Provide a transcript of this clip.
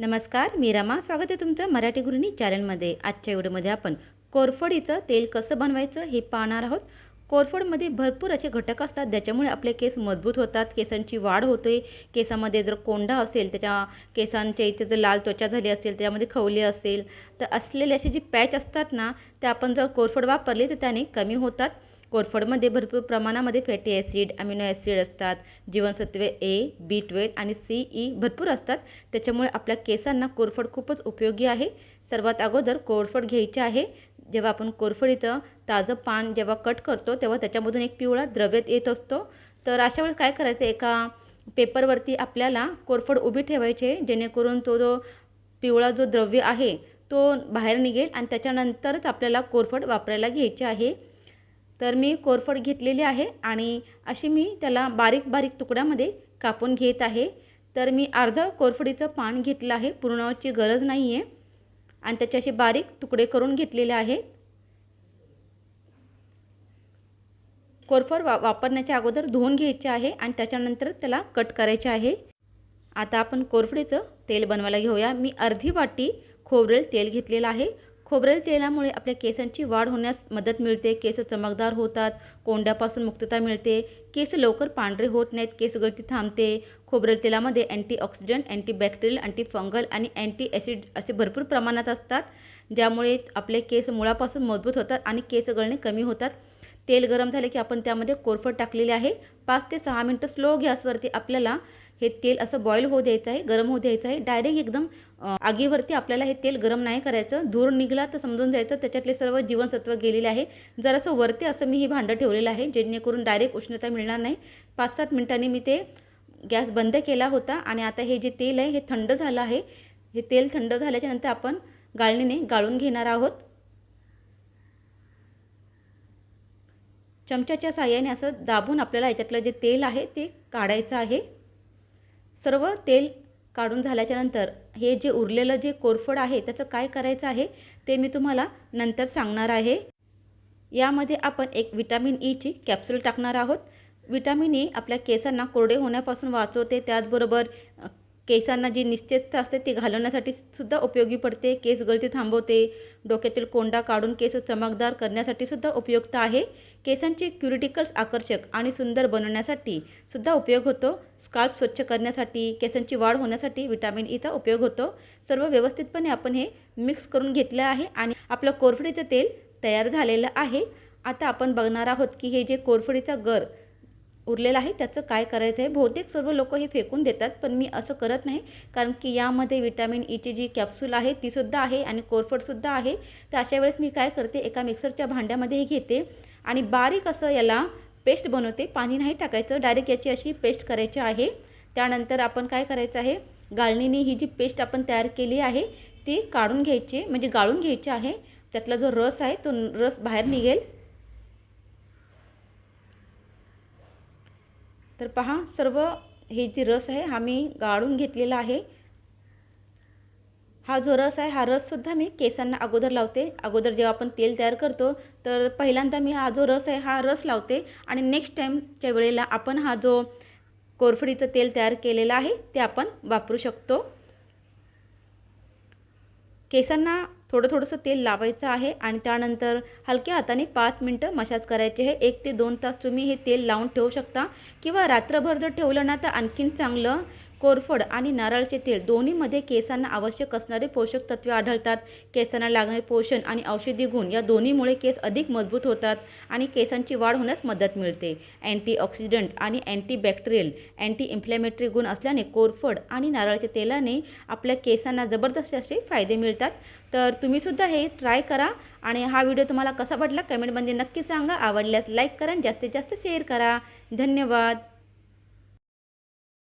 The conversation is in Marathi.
नमस्कार मी रमा. स्वागत आहे तुमचं मराठी गृहिणी चॅनलमध्ये. आजच्या व्हिडिओमध्ये आपण कोरफडीचं तेल कसं बनवायचं हे पाहणार आहोत. कोरफडमध्ये भरपूर असे घटक असतात ज्याच्यामुळे आपले केस मजबूत होतात केसांची वाढ होते. केसामध्ये जर कोंडा असेल त्याच्या केसांच्या इथे जर लाल त्वचा झाली असेल त्यामध्ये खवले असेल तर असलेले असे जे पॅच असतात ना ते आपण जर कोरफड वापरले तर त्याने कमी होतात. कोरफडमध्ये भरपूर प्रमाणामध्ये फॅटी ॲसिड अमिनो ॲसिड असतात. जीवनसत्वे ए बी ट्वेल्व आणि सी ई e भरपूर असतात. त्याच्यामुळे आपल्या केसांना कोरफड खूपच उपयोगी आहे. सर्वात अगोदर कोरफड घ्यायचे आहे. जेव्हा आपण कोरफडीचं ताजं पान जेव्हा कट करतो तेव्हा त्याच्यामधून एक पिवळा द्रव्य येत असतो. तर अशा वेळेस काय करायचं? एका पेपरवरती आपल्याला कोरफड उभी ठेवायचे जेणेकरून तो जो पिवळा जो द्रव्य आहे तो बाहेर निघेल आणि त्याच्यानंतरच आपल्याला कोरफड वापरायला घ्यायचे आहे. तर मी कोरफड घेतलेली आहे आणि अशी मी त्याला बारीक बारीक तुकड्यामध्ये कापून घेत आहे. तर मी अर्धं कोरफडीचं पान घेतलं आहे पुरणाची गरज नाही आहे आणि त्याचे असे बारीक तुकडे करून घेतलेले आहे कोरफड वा वापरण्याच्या अगोदर धुवून घ्यायचे आहे आणि त्याच्यानंतर त्याला कट करायचे आहे. आता आपण कोरफडीचं तेल बनवायला घेऊया. मी अर्धी वाटी खोबरेल तेल घेतलेलं आहे. खोबरेल तेलामुळे आपल्या केसांची वाढ होण्यास मदत मिळते. केस चमकदार होतात कोंड्यापासून मुक्तता मिळते. केस लवकर पांढरे होत नाहीत केस गळती थांबते. खोबरेल तेलामध्ये अँटीऑक्सिडंट अँटीबॅक्टेरियल अँटीफंगल आणि अँटी ॲसिड असे भरपूर प्रमाणात असतात. ज्यामुळे आपले केस मुळापासून मजबूत होतात आणि केस गळणे कमी होतात. तेल गरम झाले की आपण त्यामध्ये कोरफड टाकलेले आहे. पाच ते सहा मिनटं स्लो गॅसवरती आपल्याला हे तेल असं बॉईल होऊ द्यायचं आहे गरम होऊ द्यायचं आहे. डायरेक्ट एकदम आगीवरती आपल्याला हे तेल गरम नाही करायचं. धूर निघला तर समजून जायचं. त्याच्यातले सर्व जीवनसत्व गेलेले आहे. जरासं वरती असं मी हे भांडं ठेवलेलं आहे जेणेकरून डायरेक्ट उष्णता मिळणार नाही. पाच सात मिनटांनी मी ते गॅस बंद केला होता आणि आता हे जे तेल आहे हे थंड झालं आहे. हे तेल थंड झाल्याच्यानंतर आपण गाळणीने गाळून घेणार आहोत. चमच्याच्या साह्याने असं दाबून आपल्याला याच्यातलं जे तेल आहे ते काढायचं आहे. सर्व तेल काढून झाल्याच्यानंतर हे जे उरलेलं जे कोरफड आहे त्याचं काय करायचं आहे ते मी तुम्हाला नंतर सांगणार आहे. यामध्ये आपण एक विटॅमिन ईची e कॅप्सूल टाकणार आहोत. विटॅमिन ई e आपल्या केसांना कोरडे होण्यापासून वाचवते त्याचबरोबर केसांना जी निश्चितता असते ती घालवण्यासाठी सुद्धा उपयोगी पडते. केस गळती थांबवते. डोक्यातील कोंडा काढून केस चमकदार करण्यासाठी सुद्धा उपयुक्त आहे. केसांचे क्युरिटिकल्स आकर्षक आणि सुंदर बनवण्यासाठी सुद्धा उपयोग होतो. स्काल्प स्वच्छ करण्यासाठी केसांची वाढ होण्यासाठी विटॅमिन ईचा e उपयोग होतो. सर्व व्यवस्थितपणे आपण हे मिक्स करून घेतलं आहे आणि आपलं कोरफडीचं तेल तयार झालेलं आहे. आता आपण बघणार आहोत की हे जे कोरफडीचा गर उरलेलं आहे त्याचं काय करायचं आहे बहुतेक सर्व लोक हे फेकून देतात पण मी असं करत नाही. कारण की यामध्ये विटॅमिन ईची e जी कॅप्सूल आहे तीसुद्धा आहे आणि कोरफडसुद्धा आहे. तर अशा वेळेस मी काय करते एका मिक्सरच्या भांड्यामध्ये हे घेते आणि बारीक असं याला पेस्ट बनवते. पाणी नाही टाकायचं डायरेक्ट याची अशी पेस्ट करायची आहे. त्यानंतर आपण काय करायचं आहे गाळणीने ही जी पेस्ट आपण तयार केली आहे ती काढून घ्यायची म्हणजे गाळून घ्यायची आहे. त्यातला जो रस आहे तो रस बाहेर निघेल. तर पहा सर्व हे जे रस आहे हा मी गाळून घेतलेला आहे. हा जो रस आहे हा रससुद्धा मी केसांना अगोदर लावते. अगोदर जेव्हा आपण तेल तयार करतो तर पहिल्यांदा मी हा जो रस आहे हा रस लावते आणि नेक्स्ट टाईमच्या वेळेला आपण हा जो कोरफडीचं तेल तयार केलेलं आहे ते आपण वापरू शकतो. केसांना थोडं थोडंसं तेल लावायचं आहे आणि त्यानंतर हलक्या हाताने पाच मिनटं मशाज करायचे आहे. एक ते दोन तास तुम्ही हे तेल लावून ठेवू शकता. किंवा रात्रभर जर ठेवलं ना तर आणखीन चांगलं कोरफड आणि नारळचे तेल दोन्हीमध्ये केसांना आवश्यक असणारे पोषक तत्वे आढळतात. केसांना लागणारे पोषण आणि औषधी गुण या दोन्हीमुळे केस अधिक मजबूत होतात आणि केसांची वाढ होण्यास मदत मिळते. अँटीऑक्सिडंट आणि अँटीबॅक्टेरियल अँटी इन्फ्लॅमेटरी गुण असल्याने कोरफड आणि नारळाच्या तेलाने आपल्या केसांना जबरदस्त असे फायदे मिळतात. तर तुम्हीसुद्धा हे ट्राय करा आणि हा व्हिडिओ तुम्हाला कसा वाटला कमेंटमध्ये नक्की सांगा. आवडल्यास लाईक करा आणि जास्तीत जास्त शेअर करा. धन्यवाद.